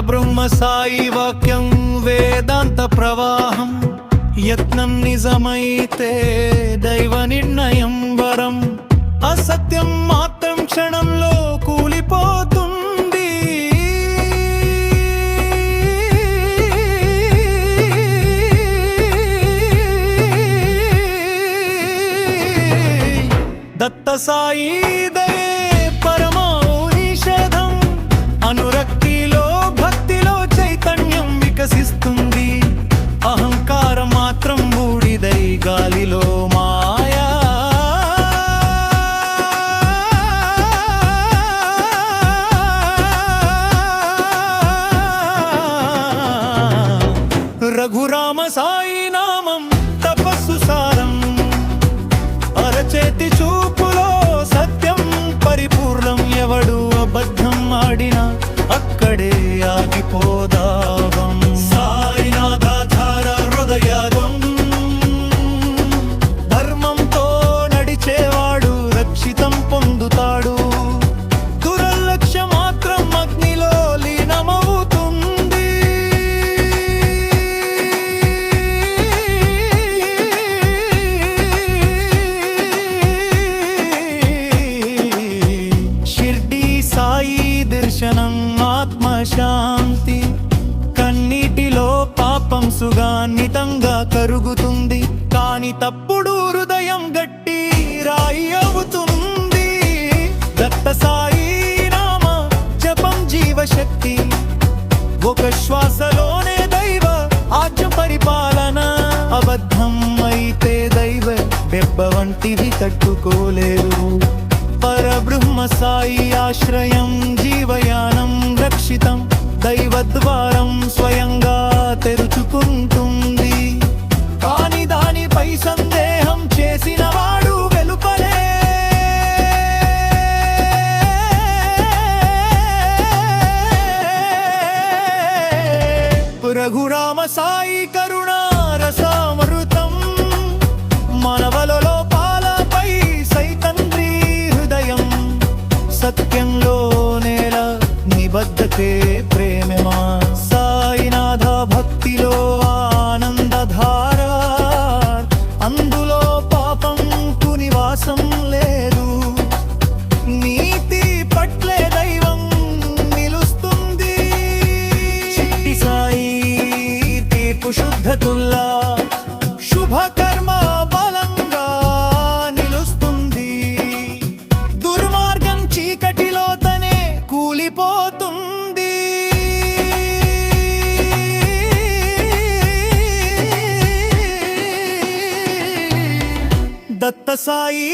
పరబ్రహ్మ సాయి వాక్యం వేదాంత ప్రవాహం యత్నం నిజమైతే దైవ నిర్ణయం వరం అసత్యం మాత్రం క్షణంలో కూలిపోతుంది దత్త సాయి హృదయం గట్టి రాయి అవుతుంది. దత్త సాయి నామ జపం జీవశక్తి. ఒక శ్వాసలోనే దైవ ఆజ్ఞ పరిపాలన. అబద్ధం అయితే దైవ దెబ్బ వంటివి తట్టుకోలేరు. పరబ్రహ్మ సాయి ఆశ్రయం జీవయానం రక్షితం. దైవద్వారం స్వయంగా తెరుచుకుంటుంది. కరుణారసామృతం. మనవలలో పాలపై సైతంద్రి హృదయం. సత్యంలో నేల నిబద్ధతే ప్రేమమా? సాయినాథ భక్తిలో శుద్ధతుల్లా శుభకర్మ బలంగా నిలుస్తుంది. దుర్మార్గం చీకటిలో తనే కూలిపోతుంది. దత్త సాయి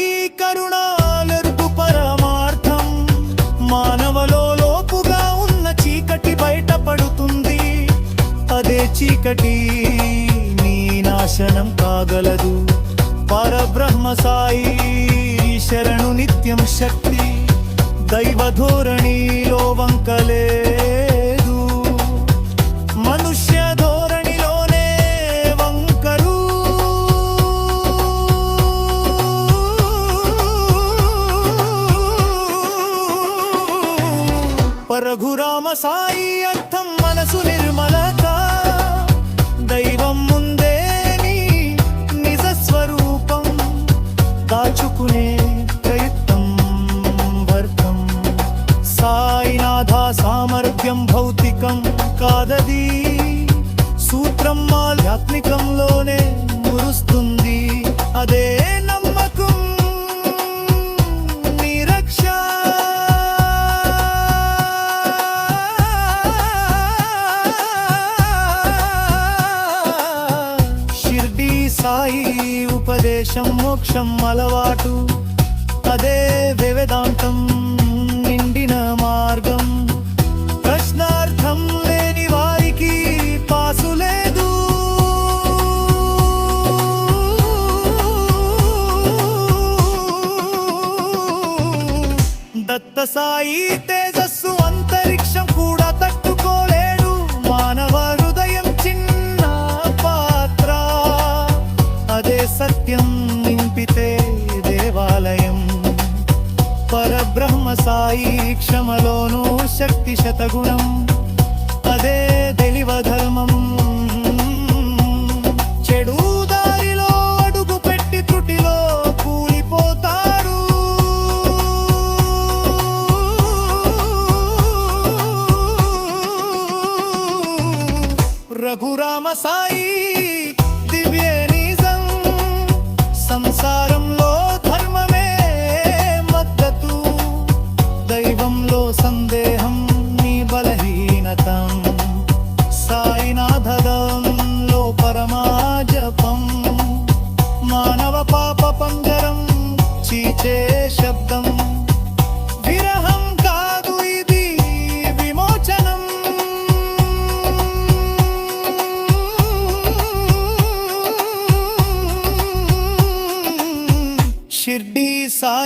చీకటి నీ నాశనం కాగలదు. పరబ్రహ్మ సాయి శరణు నిత్యం శక్తి దైవ ధోరణిలో వంకలేదు. మనుష్య ధోరణిలోనే వంకరు పరఘురామ సాయి ఆధ్యాత్మికంలోనే మురుస్తుంది. అదే నమ్మకం. నిరక్ష షిర్డి సాయి ఉపదేశం మోక్షం అలవాటు. అదే వేదాంతం. సాయి తేజస్సు అంతరిక్షం కూడా తట్టుకోలేడు. మానవ హృదయం చిన్న పాత్ర. అదే సత్యం నింపితే దేవాలయం. పరబ్రహ్మ సాయి క్షమలోనూ శక్తి శతగుణం. అదే తెలివ ధర్మం. passar.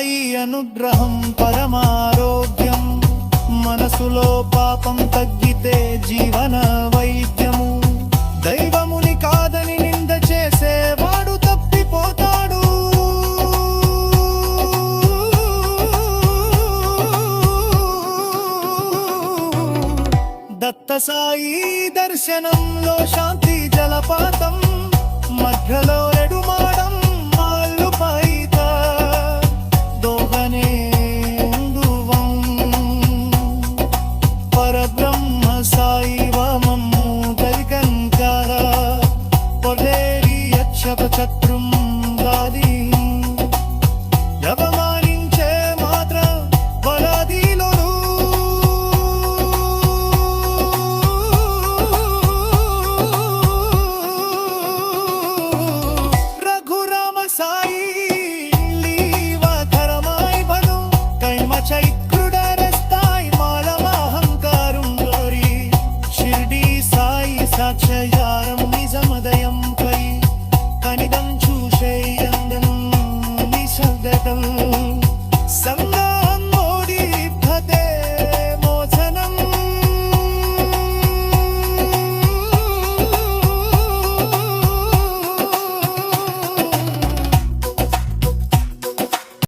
సాయి అనుగ్రహం పరమారోగ్యం. మనసులో పాపం తగ్గితే జీవన వైద్యము. దైవముని కాదని నింద చేసేవాడు తప్పిపోతాడు. దత్త సాయి దర్శనంలో శాంతి జలపాతం. మధ్యలో ఉందువం పరబ్రహ్మ సాయి